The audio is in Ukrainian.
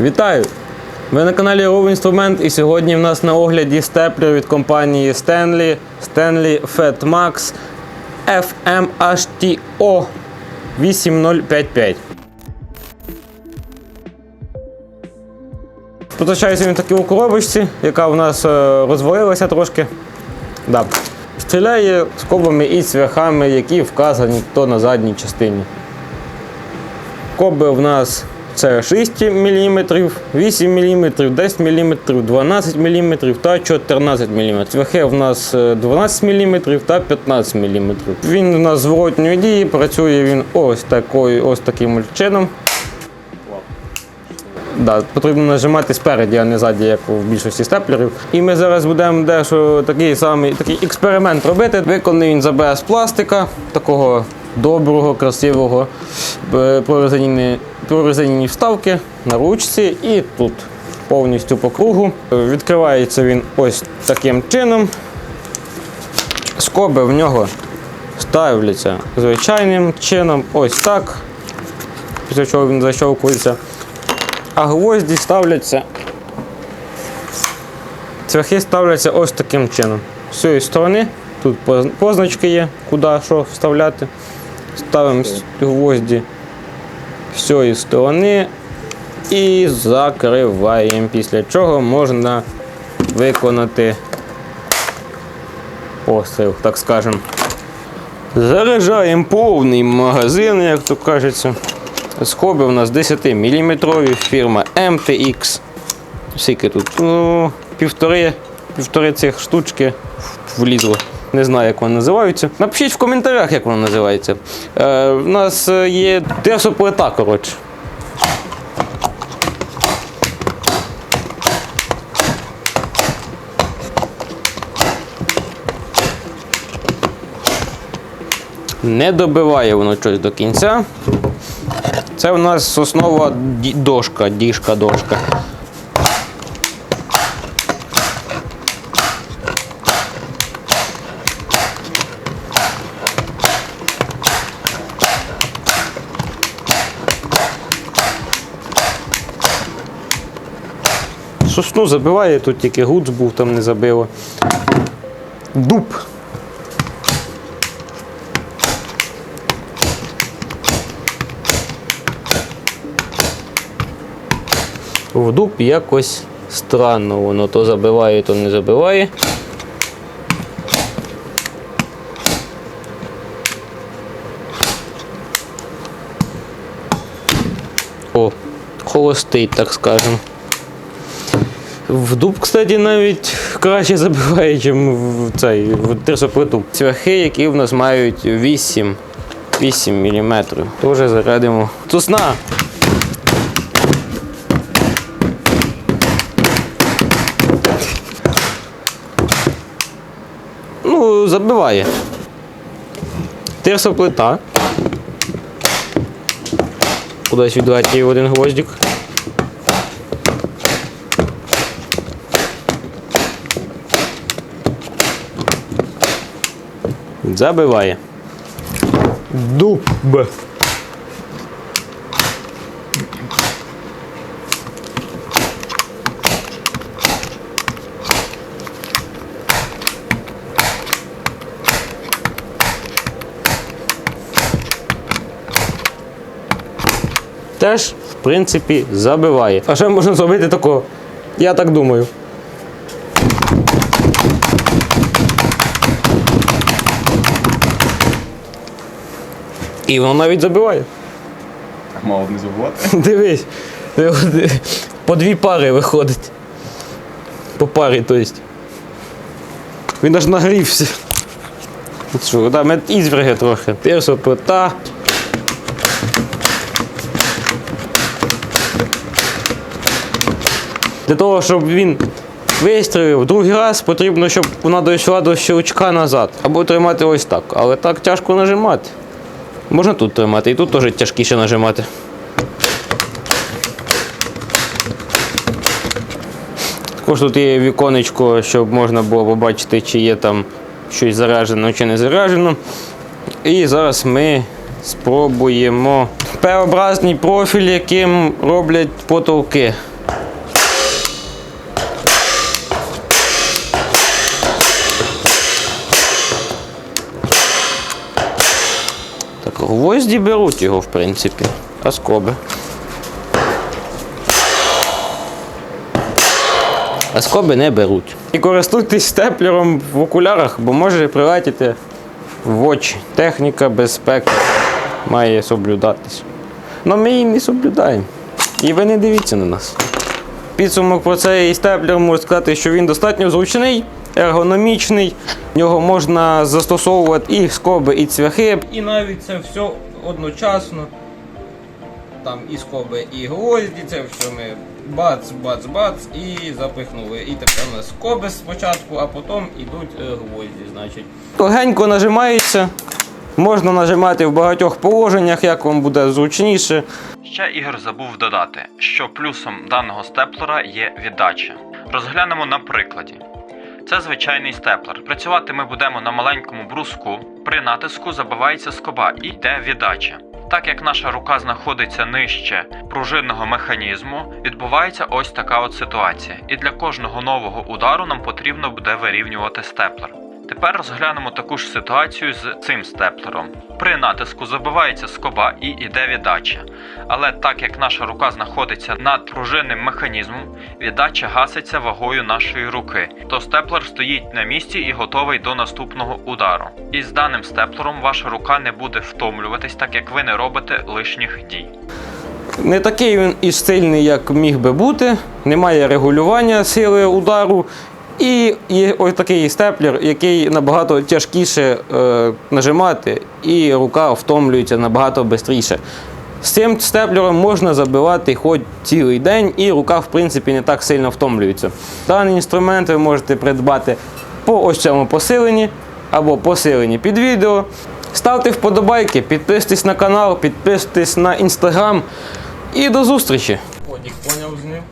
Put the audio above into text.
Вітаю! Ви на каналі Ров Інструмент і сьогодні в нас на огляді степлер від компанії Stanley Stanley Fat Max FMHTO 8055. Позначається він такий у коробочці, яка у нас е, розвалилася трошки. Да. Стріляє скобами і цвяхами, які вказані то на задній частині. Коби в нас це 6 мм, 8 мм, 10 мм, 12 мм та 14 мм. Цвяхи в нас е, 12 мм та 15 мм. Він у нас зворотньої дії, працює він ось, такою, ось таким чином. Да, потрібно нажимати спереді, а не ззаді, як в більшості степлерів. І ми зараз будемо дещо такий самий такий експеримент робити. Виконаний він з АБС пластика, такого доброго, красивого, Е, прорезинені, прорезинені вставки на ручці і тут повністю по кругу. Відкривається він ось таким чином. Скоби в нього ставляться звичайним чином, ось так. Після чого він защовкується а гвозді ставляться. Цвяхи ставляться ось таким чином. З цієї сторони, тут позначки є, куди що вставляти. Ставимо гвозді з цієї сторони і закриваємо. Після чого можна виконати постріл, так скажемо. Заряджаємо повний магазин, як то кажеться. Скоби у нас 10-мм, фірма MTX. Скільки тут? Ну, півтори, півтори цих штучки влізло. Не знаю, як вони називаються. Напишіть в коментарях, як воно називається. Е, у нас є терсоплита, коротше. Не добиває воно щось до кінця. Це у нас соснова дошка, діжка, дошка. Сосну забиває, тут тільки гуц був, там не забило. Дуб. В дуб якось странно, воно то забиває, то не забиває. О, холостий, так скажемо. В дуб, кстати, навіть краще забиває, ніж в цей в терсоплиту. Цвяхи, які в нас мають 8, 8 мм. Теж зарядимо. Сосна! Ну, забиває. Терсоплита. Кудись відлетів один гвоздик. Забиває. Дуб. Теж, в принципі, забиває. А що можна зробити такого? Я так думаю. І воно навіть забиває. Мало б не забувати. Дивись. По дві пари виходить. По парі, то есть. Він аж нагрівся. Мед ізверги трохи. Перша Для того, щоб він вистрілив другий раз, потрібно, щоб вона дійшла до щелчка назад. Або тримати ось так. Але так тяжко нажимати. Можна тут тримати, і тут теж тяжкіше нажимати. Також тут є віконечко, щоб можна було побачити, чи є там щось заражено, чи не заражено. І зараз ми Спробуємо. П-образний профіль, яким роблять потолки. Гвозді беруть його, в принципі. А скоби. А скоби не беруть. І користуйтесь степлером в окулярах, бо може прилетіти в очі. Техніка безпеки має соблюдатись. Но ми її не соблюдаємо. І ви не дивіться на нас. Підсумок про цей степлер можу сказати, що він достатньо зручний, ергономічний. В нього можна застосовувати і скоби, і цвяхи. І навіть це все одночасно. Там і скоби, і гвозді, це все ми бац, бац, бац і запихнули. І тепер у нас скоби спочатку, а потім йдуть е, гвозді. значить. Легенько нажимається. Можна нажимати в багатьох положеннях, як вам буде зручніше. Ще Ігор забув додати, що плюсом даного степлера є віддача. Розглянемо на прикладі. Це звичайний степлер. Працювати ми будемо на маленькому бруску. При натиску забивається скоба і йде віддача. Так як наша рука знаходиться нижче пружинного механізму, відбувається ось така от ситуація. І для кожного нового удару нам потрібно буде вирівнювати степлер. Тепер розглянемо таку ж ситуацію з цим степлером. При натиску забивається скоба і йде віддача. Але так як наша рука знаходиться над пружинним механізмом, віддача гаситься вагою нашої руки, то степлер стоїть на місці і готовий до наступного удару. І з даним степлером ваша рука не буде втомлюватись, так як ви не робите лишніх дій. Не такий він і сильний, як міг би бути. Немає регулювання сили удару. І є ось такий степлер, який набагато тяжкіше е, нажимати, і рука втомлюється набагато швидше. З цим степлером можна забивати хоч цілий день, і рука, в принципі, не так сильно втомлюється. Даний інструмент ви можете придбати по ось цьому посиленні або посиленні під відео. Ставте вподобайки, підписуйтесь на канал, підписуйтесь на інстаграм. І до зустрічі! Одік поняв з ним.